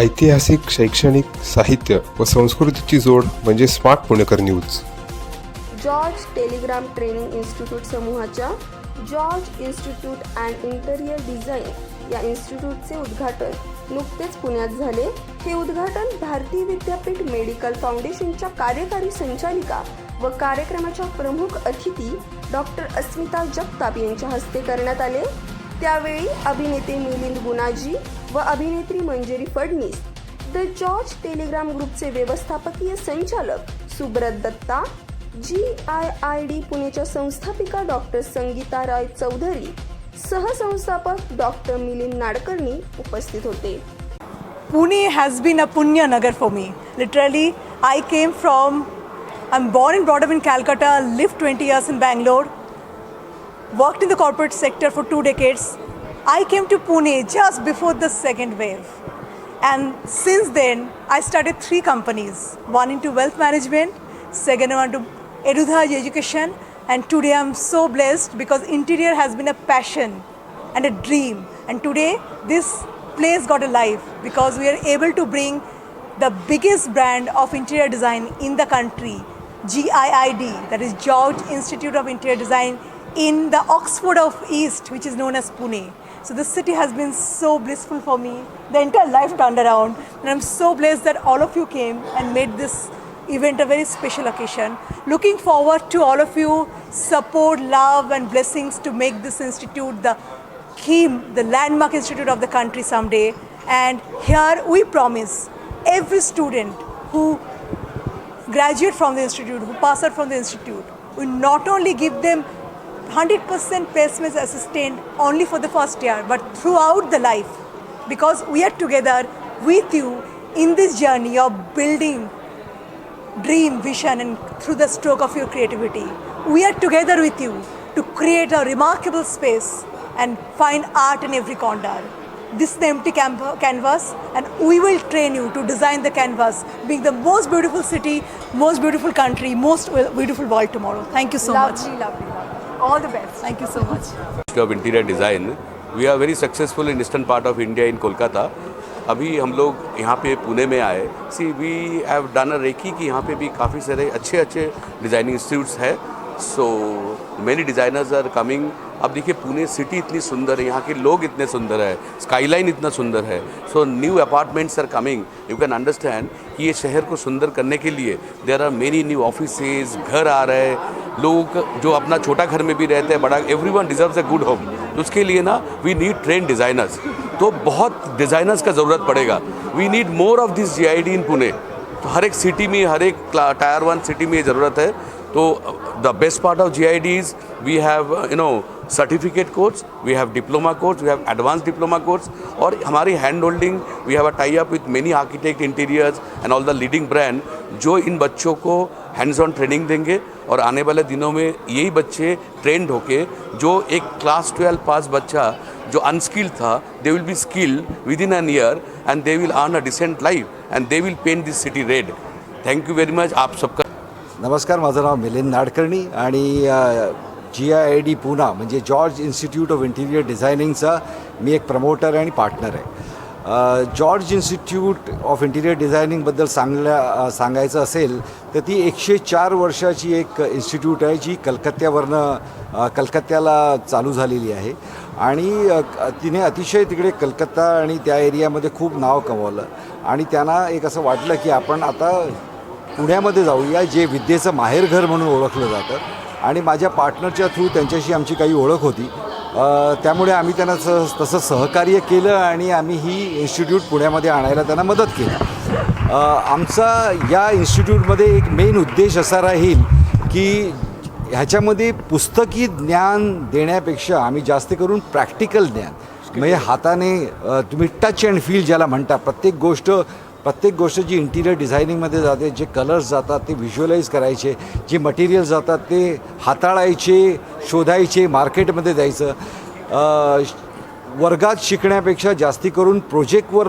ऐतिहासिक शैक्षणिक साहित्य व संस्कृतीची जोड म्हणजे smart Punekar news. George Telegraph Training Institute समूहाच्या George Institute and Interior Design या इन्स्टिट्यूटचे उद्घाटन नुकतेच पुण्यात झाले. हे उद्घाटन भारतीय विद्यापीठ मेडिकल फाउंडेशनच्या कार्यकारी संचालिका व कार्यक्रमाच्या प्रमुख अतिथी डॉक्टर अस्मिता जगताप यांच्या हस्ते करण्यात आले. त्यावेळी अभिनेते मिलिंद गुनाजी व अभिनेत्री Manjari Phadnis. The George Telegraph ग्रुपचे व्यवस्थापकीय संचालक Subrata Dutta G I I D पुणेच्या संस्थापिका डॉक्टर संगीता राय चौधरी सहसंस्थापक डॉक्टर मिलिंद नाडकर्णी उपस्थित होते. पुणे हॅज बीन अ पुण्य नगर for me literally I came from I am born in brought up in Calcutta live twenty years in Bangalore work in the corporate sector for two decades I came to Pune just before the second wave. And since then, I started three companies one into wealth management, second one to Edudhaj education, and today I'm so blessed because interior has been a passion and a dream. And today, this place got alive because we are able to bring the biggest brand of interior design in the country, GIID, that is George Institute of Interior Design, in the Oxford of East, which is known as Pune. So this city has been so blissful for me. The entire life turned around, and I'm so blessed that all of you came and made this event a very special occasion. Looking forward to all of you support, love, and blessings to make this institute the key, the landmark institute of the country someday. And here we promise every student who graduate from the institute, who pass out from the institute, we not only give them 100% placements as sustained only for the first year, but throughout the life. Because we are together with you in this journey of building dream, vision, and through the stroke of your creativity. We are together with you to create a remarkable space and find art in every corner. This is the empty canvas, and we will train you to design the canvas, being the most beautiful city, most beautiful country, most beautiful world tomorrow. Thank you so much. Lovely, lovely, lovely. All the best. Thank you so much. Of Interior Design. We are very successful in eastern part of India in Kolkata. अभी हम लोग यहाँ पे पुणे में आए see we have done a recce कि यहाँ पे भी काफ़ी सारे अच्छे अच्छे डिज़ाइनिंग इंस्टीट्यूट्स है so many designers are coming अब देखिए, पुणे सिटी इतनी सुंदर है, यहाँ के लोग इतने सुंदर है स्काईलाइन इतना सुंदर है। So new apartments are coming you can understand कि ये शहर को सुंदर करने के लिए there are many new offices घर आ रहे हैं। लोग जो अपना छोटा घर में भी रहते हैं, बड़ा everyone deserve a good home तो उसके लिए ना वी नीड ट्रेन डिज़ाइनर्स तो बहुत डिज़ाइनर्स का ज़रूरत पड़ेगा। We need more of this G in Pune तो हर एक सिटी में, हर एक टायर वन सिटी में ये ज़रूरत है। तो the best part of G I D is we have you know certificate course we have diploma course we have advance diploma course और हमारी hand holding we have a tie up with many architect interiors and all the leading brand जो इन बच्चों को hands on training देंगे और आने वाले दिनों में यही बच्चे ट्रेंड होके जो एक क्लास ट्वेल्व पास बच्चा जो अनस्किल्ड था they will be skilled within an year and they will earn a decent life and they will paint this city red thank you very much आप सबका नमस्कार माझं नाव मिलिंद नाडकर्णी आणि G I I D Poona म्हणजे George institute of interior डिझायनिंगचा मी एक प्रमोटर आणि पार्टनर आहे. जॉर्ज इन्स्टिट्यूट ऑफ इंटिरियर डिझायनिंगबद्दल सांगल्या सांगायचं असेल तर ती एकशे चार वर्षाची एक इन्स्टिट्यूट आहे जी कलकत्त्यावरनं कलकत्त्याला चालू झालेली आहे. आणि तिने अतिशय तिकडे कलकत्ता आणि त्या एरियामध्ये खूप नाव कमवलं. आणि त्यांना एक असं वाटलं की आपण आता पुण्यामध्ये जाऊया जे विद्येचं माहेरघर म्हणून ओळखलं जातं. आणि माझ्या पार्टनरच्या थ्रू त्यांच्याशी आमची काही ओळख होती. त्यामुळे आम्ही त्यांना स तसं सहकार्य केलं आणि आम्ही ही इन्स्टिट्यूट पुण्यामध्ये आणायला त्यांना मदत केली. आमचा या इन्स्टिट्यूटमध्ये एक मेन उद्देश असा राहील की ह्याच्यामध्ये पुस्तकी ज्ञान देण्यापेक्षा आम्ही जास्त करून प्रॅक्टिकल ज्ञान. म्हणजे हाताने तुम्ही टच अँड फील ज्याला म्हणता प्रत्येक गोष्ट प्रत्येक गोष्ट जी इंटिरियर डिझायनिंगमध्ये जाते जे कलर्स जातात ते व्हिज्युअलाइज करायचे जे मटेरियल जातात ते हाताळायचे शोधायचे मार्केटमध्ये जायचं वर्गात शिकण्यापेक्षा जास्ती करून प्रोजेक्टवर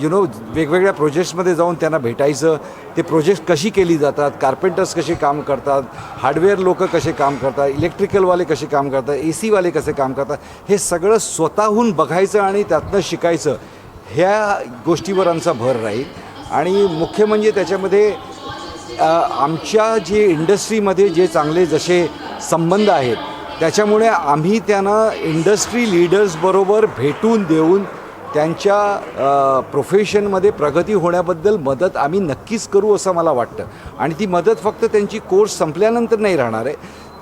यु नो वेगवेगळ्या प्रोजेक्ट्समध्ये जाऊन त्यांना भेटायचं. ते प्रोजेक्ट कशी केली जातात कार्पेंटर्स कसे काम करतात हार्डवेअर लोक कसे काम करतात इलेक्ट्रिकलवाले कसे काम करतात ए सीवाले कसे काम करतात हे सगळं स्वतःहून बघायचं आणि त्यातनं शिकायचं. ह्या गोष्टीवर आमचा भर राहील. आणि मुख्य म्हणजे त्याच्यामध्ये आमच्या जे इंडस्ट्रीमध्ये जे चांगले जसे संबंध आहेत त्याच्यामुळे आम्ही त्यांना इंडस्ट्री लीडर्सबरोबर भेटून देऊन त्यांच्या प्रोफेशनमध्ये प्रगती होण्याबद्दल मदत आम्ही नक्कीच करू असं मला वाटतं. आणि ती मदत फक्त त्यांची कोर्स संपल्यानंतर नाही राहणार आहे.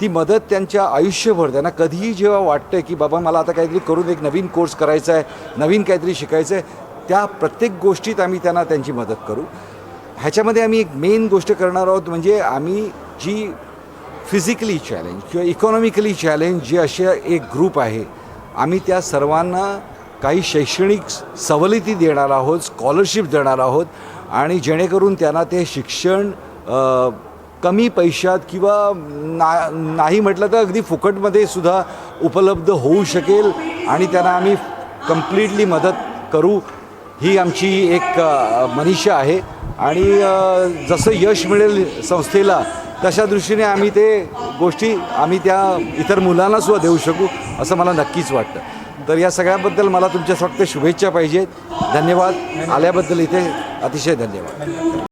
ती मदत त्यांच्या आयुष्यभर त्यांना कधीही जेव्हा वाटतं की बाबा मला आता काहीतरी करून एक नवीन कोर्स करायचा आहे नवीन काहीतरी शिकायचं आहे त्या प्रत्येक गोष्टीत आम्ही त्यांना त्यांची मदत करू. ह्याच्यामध्ये आम्ही एक मेन गोष्ट करणार आहोत म्हणजे आम्ही जी फिजिकली चॅलेंज किंवा इकॉनॉमिकली चॅलेंज जे असे एक ग्रुप आहे आम्ही त्या सर्वांना काही शैक्षणिक सवलती देणार आहोत स्कॉलरशिप देणार आहोत आणि जेणेकरून त्यांना ते शिक्षण कमी पैशात किंवा ना नाही म्हटलं तर अगदी फुकटमध्ये सुद्धा उपलब्ध होऊ शकेल आणि त्यांना आम्ही कम्प्लिटली मदत करू ही आमची एक मनीषा आहे. आणि जसं यश मिळेल संस्थेला तशा दृष्टीने आम्ही ते गोष्टी आम्ही त्या इतर मुलांना सुद्धा देऊ शकू असं मला नक्कीच वाटतं. तर या सगळ्याबद्दल मला तुमच्या फक्त शुभेच्छा पाहिजेत. धन्यवाद. आल्याबद्दल इथे अतिशय धन्यवाद.